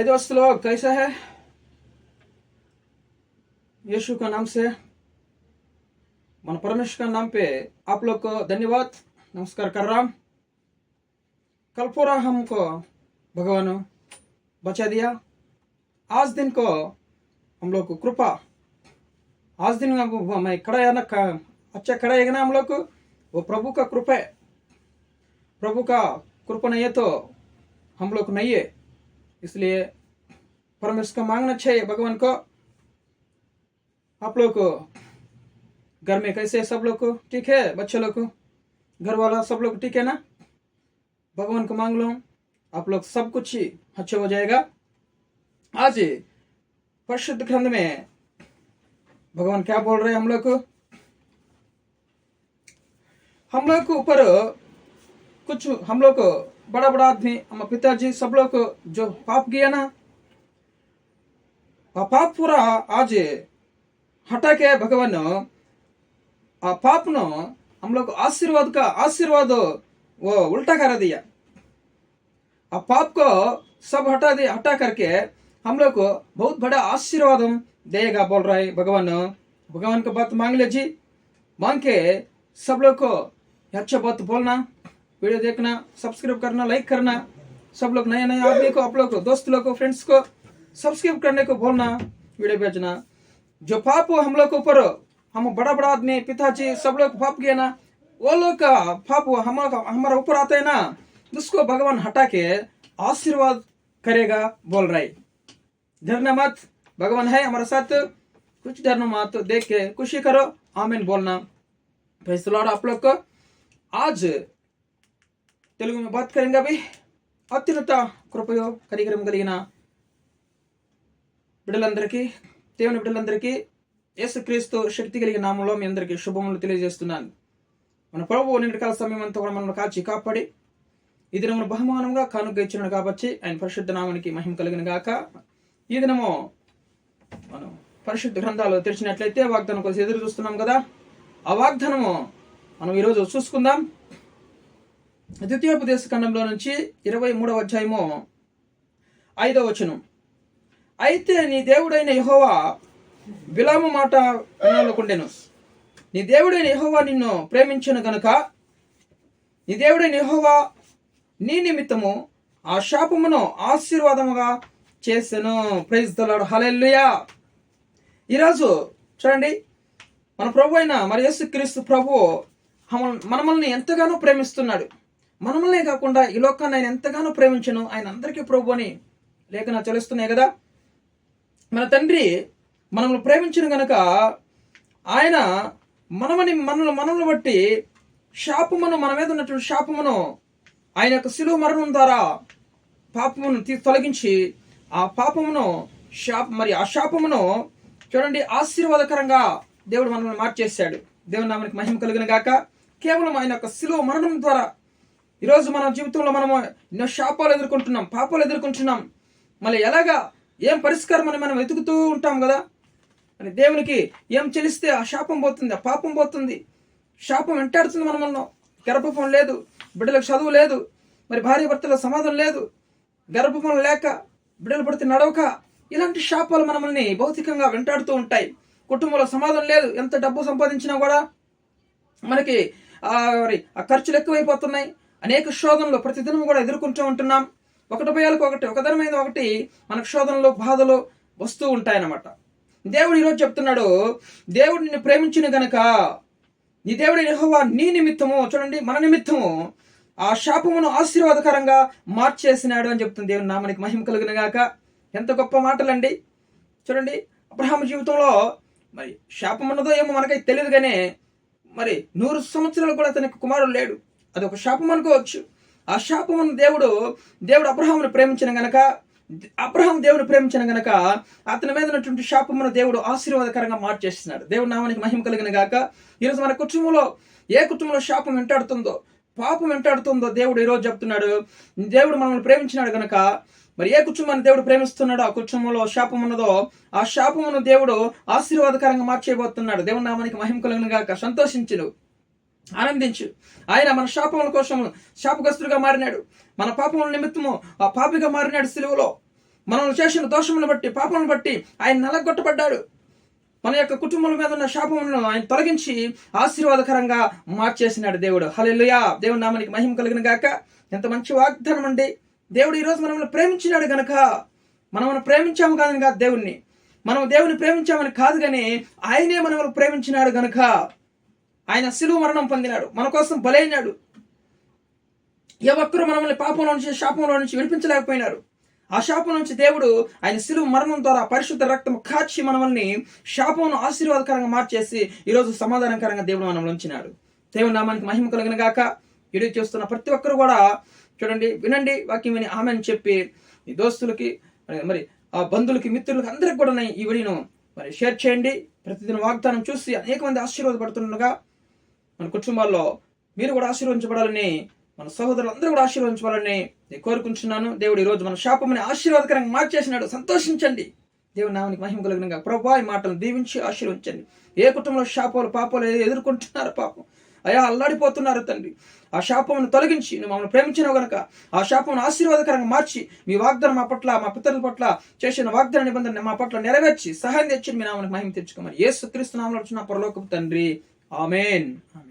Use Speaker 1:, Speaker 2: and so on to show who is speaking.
Speaker 1: हाय दोस्त लोग, कैसा है? यीशु का नाम से, मन परमेश्वर का नाम पे आप लोग को धन्यवाद, नमस्कार कर रहा कल पूरा हमको भगवान बचा दिया। आज दिन को हम लोग को कृपा। आज दिन मैं खड़ा है ना अच्छा खड़ा है ना हम लोग को? वो प्रभु का कृपा है। प्रभु का कृपा नहीं है तो हम लोग नहीं है। इसलिए परमेश्वर का मांगना चाहिए भगवान को। आप लोग को। घर में कैसे सब लोग को? ठीक है? बच्चे लोग को। घर वाला सब लोग ठीक है ना? भगवान को मांग लो। आप लोग सब कुछ ही अच्छा हो जाएगा। आज परिशुद्ध ग्रंथ में भगवान क्या बोल रहे हैं हम लोग को? हम लोग के ऊपर कुछ हम लोग को बड़ा बड़ा आदमी हम पिताजी सब लोग जो पाप किया ना आ पाप पूरा आज हटा के भगवान आ पाप नो हम लोग आशीर्वाद का आशीर्वाद वो उल्टा कर दिया। आ पाप को सब हटा दे, हटा करके हम लोग को बहुत बड़ा आशीर्वाद देगा बोल रहा है भगवान। भगवान का बात मांग ले जी मांग के सब लोग को अच्छा बात बोलना। वीडियो देखना सब्सक्राइब करना लाइक करना। सब लोग नए नए आदमी को, आप लोग को, दोस्त लोग को फ्रेंड्स को सब्सक्राइब करने को बोलना, वीडियो भेजना। जो पाप हम लोग के ऊपर हम बड़ा बड़ा आदमी, पिताजी, सब लोग पाप किया ना, वो लोग का पाप हमारा हमारा ऊपर आता है ना, उसको भगवान हटा के आशीर्वाद करेगा, बोल रहा। डरना मत, भगवान है हमारे साथ, कुछ डरना मत, देख के खुशी करो, आमीन बोलना। फैसला आप लोग को। आज తెలుగు మీ అవి అత్యున్నత కృపయో కరిగరం కలిగిన బిడ్డలందరికీ దేవుని బిడ్డలందరికీ యేసుక్రీస్తు శక్తి కలిగిన నామంలో మీ అందరికీ శుభములు తెలియజేస్తున్నాను. మన ప్రభు నిండకాల సమయం అంతా కూడా మనల్ని కాచి కాపాడి ఈ దినమును బహుమానంగా కానుక ఇచ్చినాడు కాబట్టి ఆయన పరిశుద్ధ నామానికి మహిమ కలిగిన గాక. ఈ దినము మనం పరిశుద్ధ గ్రంథాలు తెరిచినట్లయితే వాగ్దానం కోసం ఎదురు చూస్తున్నాం కదా. ఆ వాగ్దానము మనం ఈరోజు చూసుకుందాం. ద్వితీయోపదేశ ఖండంలో నుంచి ఇరవై మూడవ అధ్యాయము ఐదవ వచనం. అయితే నీ దేవుడైన యహోవా విలామ మాట వినాలకుండెను నీ దేవుడైన యహోవా నిన్ను ప్రేమించను గనుక నీ దేవుడైన యహోవా నీ నిమిత్తము ఆ శాపమును ఆశీర్వాదముగా చేశాను ప్రైజ్ దలాడు హలెల్లుయా. ఈరోజు చూడండి మన ప్రభు అయిన మరి యేసుక్రీస్తు ప్రభు మన- మనమల్ని ఎంతగానో ప్రేమిస్తున్నాడు. మనమల్నే కాకుండా ఈ లోకాన్ని ఆయన ఎంతగానో ప్రేమించను. ఆయన అందరికీ ప్రభు అని లేఖన తెలుస్తున్నాయి కదా. మన తండ్రి మనల్ని ప్రేమించిన గనక ఆయన మనమని మనల్ని మనల్ని బట్టి శాపమును మన మీద ఉన్నటువంటి శాపమును ఆయన యొక్క శిలువ మరణం ద్వారా పాపమును తీ తొలగించి ఆ పాపమును శాప మరి ఆ శాపమును చూడండి ఆశీర్వాదకరంగా దేవుడు మనల్ని మార్చేశాడు. దేవుడు నామనికి మహిమ కలిగిన గాక. కేవలం ఆయన యొక్క శిలువ మరణం ద్వారా ఈరోజు మన జీవితంలో మనము ఎన్నో శాపాలు ఎదుర్కొంటున్నాం పాపాలు ఎదుర్కొంటున్నాం. మళ్ళీ ఎలాగా ఏం పరిష్కారం అని మనం వెతుకుతూ ఉంటాం కదా? అని దేవునికి ఏం చెలిస్తే ఆ శాపం పోతుంది ఆ పాపం పోతుంది. శాపం వెంటాడుతుంది మన మనం లేదు బిడ్డలకు చదువు లేదు మరి భార్య భర్తల సమాధానం లేదు. గర్భఫలం లేక బిడ్డలు పడితే నడవక ఇలాంటి శాపాలు మనల్ని భౌతికంగా వెంటాడుతూ ఉంటాయి. కుటుంబంలో సమాధానం లేదు ఎంత డబ్బు సంపాదించినా కూడా మనకి ఆ మరి ఆ ఖర్చులు ఎక్కువైపోతున్నాయి. అనేక క్షోభంలో ప్రతిదినం కూడా ఎదుర్కొంటూ ఉంటున్నాం. ఒకటి భయాలకు ఒకటి ఒకదనమైన ఒకటి మనకు శోధనలు బాధలు వస్తూ ఉంటాయన్నమాట. దేవుడు ఈరోజు చెప్తున్నాడు దేవుడు నిన్ను ప్రేమించిన గనక నీ దేవుడి యెహోవా నీ నిమిత్తము చూడండి మన నిమిత్తము ఆ శాపమును ఆశీర్వాదకరంగా మార్చేసినాడు అని చెప్తుంది దేవుని నామనికి మహిమ కలిగిన గాక. ఎంత గొప్ప మాటలండి. చూడండి అబ్రహాం జీవితంలో మరి శాపం ఉన్నదో ఏమో మనకైతే తెలియదు కానీ మరి నూరు సంవత్సరాలు కూడా అతనికి కుమారుడు లేడు. అది ఒక శాపం అనుకోవచ్చు. ఆ శాపమును దేవుడు దేవుడు అబ్రహామును ప్రేమించిన గనక అబ్రహాం దేవుని ప్రేమించిన గనక అతని మీద ఉన్నటువంటి శాపమును దేవుడు ఆశీర్వాదకరంగా మార్చేస్తున్నాడు. దేవుడు నామానికి మహిమ కలిగిన గాక ఈరోజు మన కుటుంబంలో ఏ కుటుంబంలో శాపం వెంటాడుతుందో పాపం వెంటాడుతుందో దేవుడు ఈరోజు చెప్తున్నాడు. దేవుడు మనల్ని ప్రేమించినాడు గనక మరి ఏ కుటుంబాన్ని దేవుడు ప్రేమిస్తున్నాడో ఆ కుటుంబంలో శాపం ఉన్నదో ఆ శాపమును దేవుడు ఆశీర్వాదకరంగా మార్చేయబోతున్నాడు. దేవుడు నామానికి మహిమ కలిగిన గాక సంతోషించను. ఆనందించు. ఆయన మన శాపముల కోసం శాపగ్రస్తుడిగా మారినాడు. మన పాపముల నిమిత్తము ఆ పాపిగా మారినాడు సిలువలో. మనం చేసిన దోషములను బట్టి పాపములను బట్టి ఆయన నలగొట్టబడ్డాడు. మన యొక్క కుటుంబం మీద ఉన్న శాపములను ఆయన తొలగించి ఆశీర్వాదకరంగా మార్చేసినాడు దేవుడు. హల్లెలూయా! దేవుడు నామానికి మహిమ కలిగిన గాక. ఎంత మంచి వాగ్దానం అండి. దేవుడు ఈరోజు మనల్ని ప్రేమించినాడు గనక మనం ప్రేమించాము కాదని కాదు దేవుణ్ణి. మనం దేవుని ప్రేమించామని కాదు కానీ ఆయనే మనల్ని ప్రేమించినాడు గనక. ఆయన శిలువ మరణం పొందినాడు. మన కోసం బలైనాడు. ఏ ఒక్కరూ మనల్ని పాపంలో నుంచి శాపంలో నుంచి విడిపించలేకపోయినారు. ఆ శాపం నుంచి దేవుడు ఆయన సిలువ మరణం ద్వారా పరిశుద్ధ రక్తం కాచి మనల్ని శాపమును ఆశీర్వాదకరంగా మార్చేసి ఈరోజు సమాధానకరంగా దేవుడు మనల్ని ఉంచినాడు. దేవుని నామానికి మహిమ కలిగిన గాక. వీడియో చూస్తున్న ప్రతి ఒక్కరు కూడా చూడండి వినండి వాక్యం విని ఆమె అని చెప్పి ఈ దోస్తులకి మరి- మరి ఆ బంధువులకి మిత్రులకి అందరికి కూడా ఈ వీడియోను మరి షేర్ చేయండి. ప్రతిదిన వాగ్దానం చూసి అనేక మంది ఆశీర్వాదపడుతుండగా మన కుటుంబాల్లో మీరు కూడా ఆశీర్వదించబడాలని మన సహోదరులు అందరూ కూడా ఆశీర్వదించబడాలని నేను కోరుకుంటున్నాను. దేవుడు ఈరోజు రోజు మన శాపమని ఆశీర్వాదకరంగా మార్చేసినాడు. సంతోషించండి. దేవుడు నామానికి మహిమ కలిగినగా ప్రభా ఈ మాటలు దీవించి ఆశీర్వదించండి. ఏ కుటుంబంలో శాపాలు పాపాలు ఎదుర్కొంటున్నారు పాపం. అయా అల్లాడిపోతున్నారు తండ్రి. ఆ శాపమును తొలగించి నువ్వు మమ్మల్ని ప్రేమించినావు గనక ఆ శాపమును ఆశీర్వాదకరంగా మార్చి మీ వాగ్దానం మా పట్ల మా పితరుల పట్ల చేసిన వాగ్దాన నిబంధన మా పట్ల నెరవేర్చి సహాయం తెచ్చి మీ నామానికి మహిమ తెచ్చుకోమని ఏ సుక్రీస్తు నామలు వచ్చిన పరలోకపు తండ్రి. Amen amen.